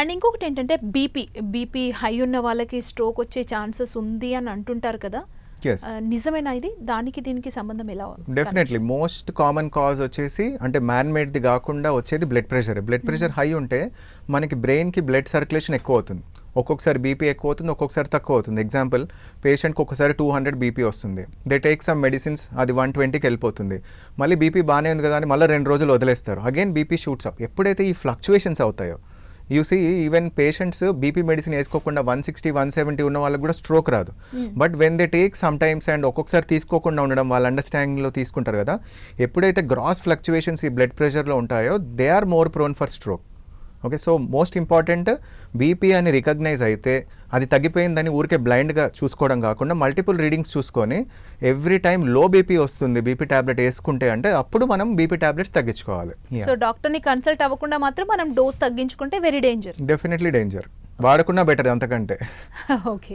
And ఇంకొకటి ఏంటంటే BP BP high ఉన్న వాళ్ళకి స్ట్రోక్ వచ్చే ఛాన్సెస్ ఉంది అని అంటుంటారు కదా. నిజమేనా ఇది? దానికి దీనికి సంబంధం ఎలా డెఫినెట్లీ మోస్ట్ కామన్ కాజ్ వచ్చేసి అంటే మ్యాన్ మేడ్ది కాకుండా వచ్చేది blood pressure blood pressure high ఉంటే మనకి బ్రెయిన్కి బ్లడ్ సర్క్యులేషన్ ఎక్కువ అవుతుంది. ఒక్కొక్కసారి బీపీ ఎక్కువ అవుతుంది ఒక్కొక్కసారి తక్కువ అవుతుంది. ఎగ్జాంపుల్ పేషెంట్కి ఒక్కసారి టూ హండ్రెడ్ బీపీ వస్తుంది. దే టేక్ సమ్ మెడిసిన్స్ అది వన్ ట్వంటీకి వెళ్ళిపోతుంది. మళ్ళీ బీపీ బాగానే ఉంది కదా అని మళ్ళీ రెండు రోజులు వదిలేస్తారు. అగైన్ బీపీ షూట్స్ అప్ ఎప్పుడైతే ఈ ఫ్లక్చువేషన్స్ అవుతాయో you see even patients BP medicine వేసుకోకుండా వన్ సిక్స్టీ వన్ సెవెంటీ ఉన్న వాళ్ళకి కూడా స్ట్రోక్ రాదు. But when they take some times and ఒక్కొక్కసారి తీసుకోకుండా ఉండడం వాళ్ళ అండర్స్టాండింగ్లో తీసుకుంటారు కదా ఎప్పుడైతే గ్రాస్ ఫ్లక్చువేషన్స్ ఈ బ్లడ్ ప్రెషర్లో ఉంటాయో they are more prone for stroke okay so most important BP అని రికగ్నైజ్ అయితే అది తగ్గిపోయిందని ఊరికే బ్లైండ్గా చూసుకోవడం కాకుండా మల్టిపుల్ రీడింగ్స్ చూసుకొని ఎవ్రీ టైం లో బీపీ వస్తుంది బీపీ టాబ్లెట్ వేసుకుంటే అంటే అప్పుడు మనం బీపీ టాబ్లెట్స్ తగ్గించుకోవాలి. సో డాక్టర్ని కన్సల్ట్ అవ్వకుండా మాత్రం మనం డోస్ తగ్గించుకుంటే వెరీ డేంజర్ డెఫినెట్లీ డేంజర్ వాడకున్నా బెటర్ అంతకంటే. ఓకే